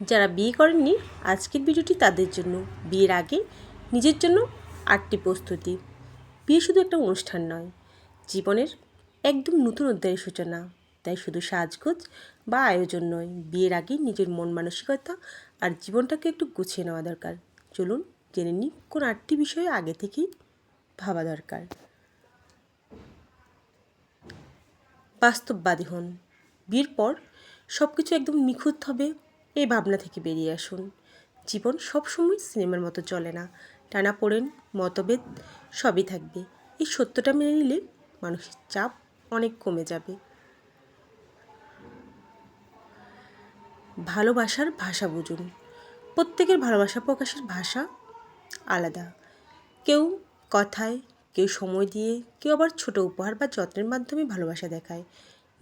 যারা বিয়ে করেননি, আজকের ভিডিওটি তাদের জন্য। বিয়ের আগে নিজের জন্য আটটি প্রস্তুতি। বিয়ে শুধু একটা অনুষ্ঠান নয়, জীবনের একদম নতুন অধ্যায়ের সূচনা। তাই শুধু সাজগোজ বা আয়োজন নয়, বিয়ের আগে নিজের মন মানসিকতা আর জীবনটাকে একটু গুছিয়ে নেওয়া দরকার। চলুন জেনে নিই কোন আটটি বিষয়ে আগে থেকেই ভাবা দরকার। বাস্তববাদী হন। বিয়ের পর সব কিছু একদম নিখুঁত হবে এই ভাবনা থেকে বেরিয়ে আসুন। জীবন সবসময় সিনেমার মতো চলে না। টানা পড়েন, মতভেদ সবই থাকবে। এই সত্যটা মেনে নিলে মানুষের চাপ অনেক কমে যাবে। ভালোবাসার ভাষা বুঝুন। প্রত্যেকের ভালোবাসা প্রকাশের ভাষা আলাদা। কেউ কথায়, কেউ সময় দিয়ে, কেউ আবার ছোট উপহার বা যত্নের মাধ্যমে ভালোবাসা দেখায়।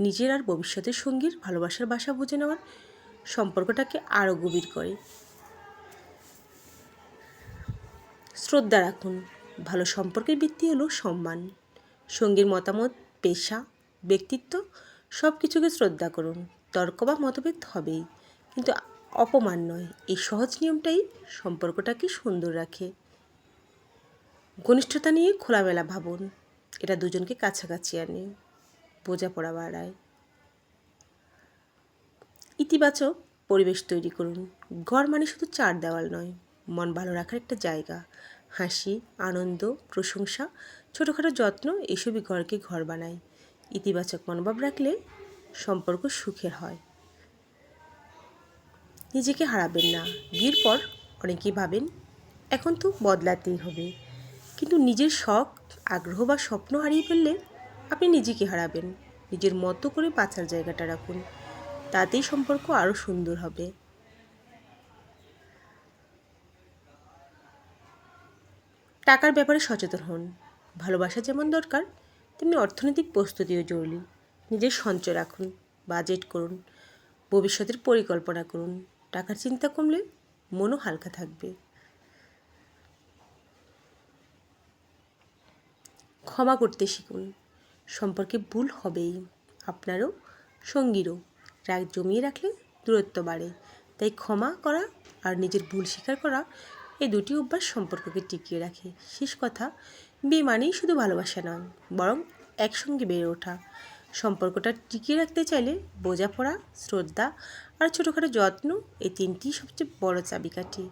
নিজের আর ভবিষ্যতের সঙ্গীর ভালোবাসার ভাষা বুঝে নেওয়ার সম্পর্কটাকে আরও গভীর করে। শ্রদ্ধা রাখুন, ভালো সম্পর্কের ভিত্তি হলো সম্মান। সঙ্গীর মতামত, পেশা, ব্যক্তিত্ব সব কিছুকে শ্রদ্ধা করুন। তর্ক বা মতভেদ হবেই, কিন্তু অপমান নয়, এই সহজ নিয়মটাই সম্পর্কটাকে সুন্দর রাখে। ঘনিষ্ঠতা নিয়ে খোলামেলা ভাবুন, এটা দুজনকে কাছাকাছি আনে, বোঝাপড়া বাড়ায়। ইতিবাচক পরিবেশ তৈরি করুন। ঘর মানে শুধু চার দেওয়াল নয়, মন ভালো রাখার একটা জায়গা। হাসি, আনন্দ, প্রশংসা, ছোটোখাটো যত্ন এসবই ঘরকে ঘর বানায়। ইতিবাচক মনোভাব রাখলে সম্পর্ক সুখের হয়। নিজেকে হারাবেন না। বিয়ের পর অনেকেই ভাবেন, এখন তো বদলাতেই হবে। কিন্তু নিজের শখ, আগ্রহ বা স্বপ্ন হারিয়ে ফেললে আপনি নিজেকে হারাবেন। নিজের মতো করে বাঁচার জায়গাটা রাখুন। তাতেই সম্পর্ক আরও সুন্দর হবে। টাকার ব্যাপারে সচেতন হন। ভালোবাসা যেমন দরকার, তেমনি অর্থনৈতিক প্রস্তুতিও জরুরি। নিজের সঞ্চয় রাখুন বাজেট করুন, ভবিষ্যতের পরিকল্পনা করুন। টাকার চিন্তা কমলে মনও হালকা থাকবে। ক্ষমা করতে শিখুন। সম্পর্কে ভুল হবেই, আপনারও, সঙ্গীরও। রাগ জমিয়ে রাখলে দূরত্ব বাড়ে। তাই ক্ষমা করা আর নিজের ভুল স্বীকার করা এই দুটি অভ্যাস সম্পর্ককে টিকিয়ে রাখে। শেষ কথা, বিয়ে মানেই শুধু ভালোবাসা নয়, বরং একসঙ্গে বেড়ে ওঠা। সম্পর্কটা টিকিয়ে রাখতে চাইলে বোঝাপড়া, শ্রদ্ধা আর ছোটোখাটো যত্ন এই তিনটি সবচেয়ে বড় চাবিকাঠি।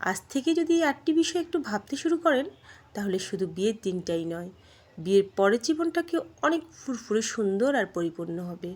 আজ থেকে যদি এই আটটি বিষয় একটু ভাবতে শুরু করেন, তাহলে শুধু বিয়ের দিনটাই নয়, বিয়ের পরের জীবনটাকে অনেক ফুরফুরে সুন্দর আর পরিপূর্ণ হবে।